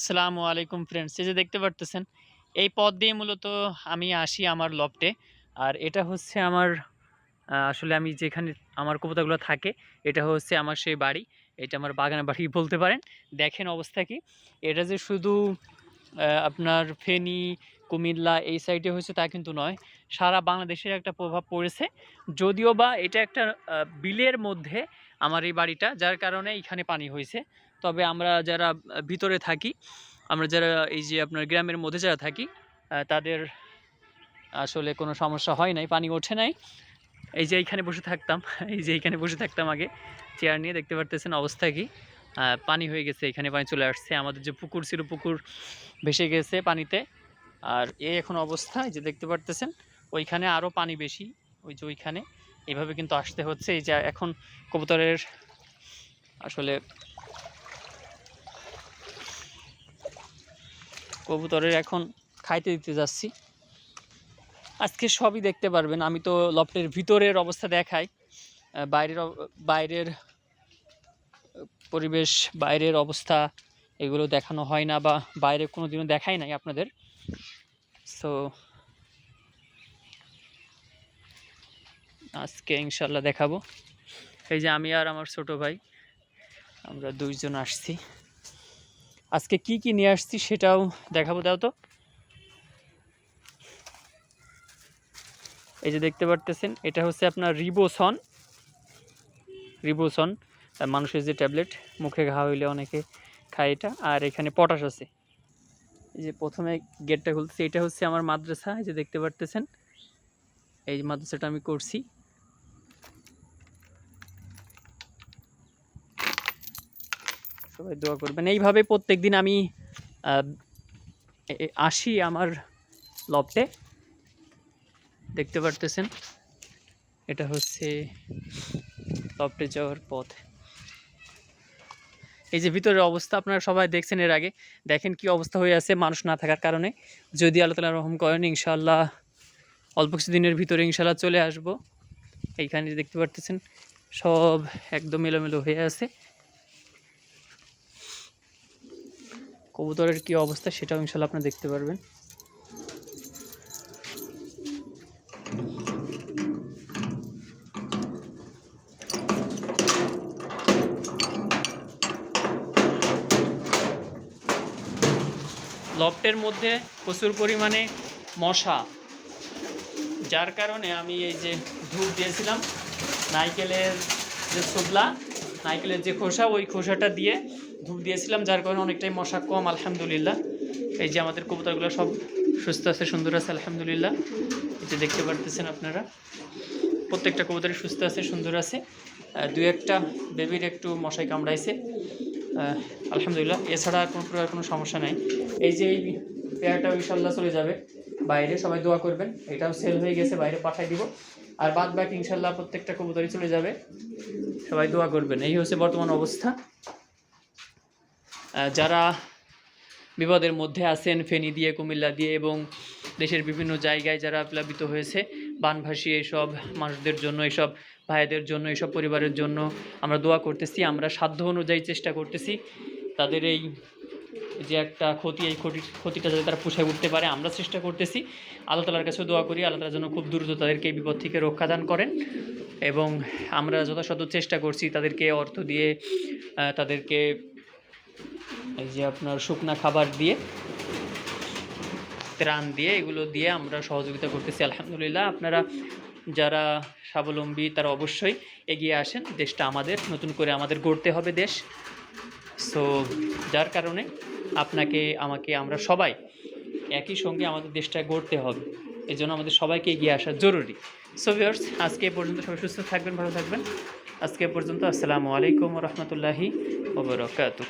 আসসালামু আলাইকুম ফ্রেন্ডস এই যে দেখতে পারতেছেন, এই পথ দিয়ে মূলত আমি আসি আমার লফটে আর এটা হচ্ছে আমার আসলে আমি যেখানে আমার কবিতাগুলো থাকে, এটা হচ্ছে আমার সেই বাড়ি, এটা আমার বাগানের বাড়ি বলতে পারেন। দেখেন অবস্থা কি, এটা যে শুধু আপনার ফেনী, কুমিল্লা এই সাইডে হয়েছে তা কিন্তু নয়, সারা বাংলাদেশের একটা প্রভাব পড়েছে। যদিও বা এটা একটা বিলের মধ্যে আমার এই বাড়িটা, যার কারণে এখানে পানি হয়েছে। তবে আমরা যারা ভিতরে থাকি, আমরা যারা এই যে আপনার গ্রামের মধ্যে যারা থাকি তাদের আসলে কোনো সমস্যা হয় নাই, পানি ওঠে নাই। এই যে এইখানে বসে থাকতাম, এই যে এইখানে বসে থাকতাম আগে, চেয়ার নিয়ে দেখতে পারতেছেন অবস্থা কি। পানি হয়ে গেছে, এখানে পানি চলে আসছে, আমাদের যে পুকুর ছিল, পুকুর ভেসে গেছে পানিতে। আর এই এখন অবস্থা, এই যে দেখতে পারতেছেন, ওইখানে আরও পানি বেশি, ওই যে ওইখানে। এভাবে কিন্তু আসতে হচ্ছে, এই যে এখন কবুতরের আসলে কবুতরের এখন খাইতে দিতে যাচ্ছি। আজকে সবই দেখতে পারবেন। আমি তো লফটের ভিতরের অবস্থা দেখাই। বাইরের বাইরের পরিবেশ, বাইরের অবস্থা এগুলো দেখানো হয় না বা বাইরে কোনো দিনও দেখাই নাই আপনাদের। সো আজকে ইনশাল্লাহ দেখাবো। এই যে আমি আর আমার ছোট ভাই, আমরা দুইজন আসছি। আজকে কি কি নিয়ে আসছি সেটাও দেখাবো, দাও তো। এই যে দেখতে পারতেছেন, এটা হচ্ছে আপনার রিবোসন। রিবোসন মানুষের যে ট্যাবলেট, মুখে ঘা হইলে অনেকে খায় এটা। আর এখানে পটাশ আছে। এই যে প্রথমে গেটটা খুলতেছে, এটা হচ্ছে আমার মাদ্রাসা, এই যে দেখতে পারতেছেন। এই মাদ্রাসাটা আমি করছি। সবাই দোয়া করবেন। এইভাবে প্রত্যেক দিন আমি আসি আমার লফটে দেখতে পারতেছেন? এটা হচ্ছে লফটে যাওয়ার পথ। এই যে ভিতরের অবস্থা, আপনারা সবাই দেখছেন এর আগে। দেখেন কি অবস্থা হয়ে আছে মানুষ না থাকার কারণে। যদি আল্লাহ তালা রহম করেন ইনশাল্লাহ অল্প কিছু দিনের ভিতরে ইনশাল্লাহ চলে আসব। এইখানে দেখতে পারতেছেন, সব একদম এলোমেলো হয়ে আছে। কবুতরের কি অবস্থা সেটাও ইনশাল্লাহ আপনারা দেখতে পারবেন। লফটের মধ্যে প্রচুর পরিমাণে মশা, যার কারণে আমি এই যে ধূপ দিয়েছিলাম, নাইকেলের যে ছোবলা নাইকেলের যে খোসা, ওই খোসাটা দিয়ে ধূপ দিয়েছিলাম, যার কারণে অনেকটাই মশা কম, আলহামদুলিল্লাহ। এই যে আমাদের কবুতরগুলো সব সুস্থ আছে, সুন্দর আছে, আলহামদুলিল্লাহ। এই যে দেখতে পারতেছেন আপনারা, প্রত্যেকটা কবুতরই সুস্থ আছে, সুন্দর আছে। দুই একটা বেবির একটু মশাই কামড়াইছে। আলহামদুলিল্লাহ, এছাড়া কোনো প্রকার কোনো সমস্যা নাই। এই যে এই পেয়ারটাও ইনশাল্লাহ চলে যাবে। বাইরে সবাই দোয়া করবেন, এটাও সেল হয়ে গেছে, বাইরে পাঠাই দিব। আর বাদ বাকি ইনশাল্লাহ প্রত্যেকটা কবুতরই চলে যাবে। সবাই দোয়া করবেন। এই হচ্ছে বর্তমান অবস্থা। যারা বিপদের মধ্যে আছেন, ফেনী দিয়ে, কুমিল্লা দিয়ে এবং দেশের বিভিন্ন জায়গায় যারা প্লাবিত হয়েছে, বানভাসী এইসব মানুষদের জন্য, এইসব ভাইদের জন্য, এইসব পরিবারের জন্য আমরা দোয়া করতেছি। আমরা সাধ্য অনুযায়ী চেষ্টা করতেছি তাদের এই যে একটা ক্ষতি, এই ক্ষতি ক্ষতিটা যাতে তারা পুষায় উঠতে পারে, আমরা চেষ্টা করতেছি। আল্লাহ তালার কাছেও দোয়া করি, আল্লাহ তালার জন্য খুব দ্রুত তাদেরকে এই বিপদ থেকে রক্ষাদান করেন এবং আমরা যথাসাধ্য চেষ্টা করছি তাদেরকে অর্থ দিয়ে তাদেরকে এই যে আপনার শুকনা খাবার দিয়ে, ত্রাণ দিয়ে, এগুলো দিয়ে আমরা সহযোগিতা করতেছি। আলহামদুলিল্লাহ, আপনারা যারা স্বাবলম্বী, তারা অবশ্যই এগিয়ে আসেন। দেশটা আমাদের, নতুন করে আমাদের গড়তে হবে দেশ। সো যার কারণে আপনাকে, আমাকে, আমরা সবাই একই সঙ্গে আমাদের দেশটা গড়তে হবে। এই জন্য আমাদের সবাইকে এগিয়ে আসা জরুরি। সো ভিওর্স আজকে পর্যন্ত সবাই সুস্থ থাকবেন, ভালো থাকবেন। আজকে পর্যন্ত আসসালামু আলাইকুম রহমতুল্লাহি ওবরাকাতুহ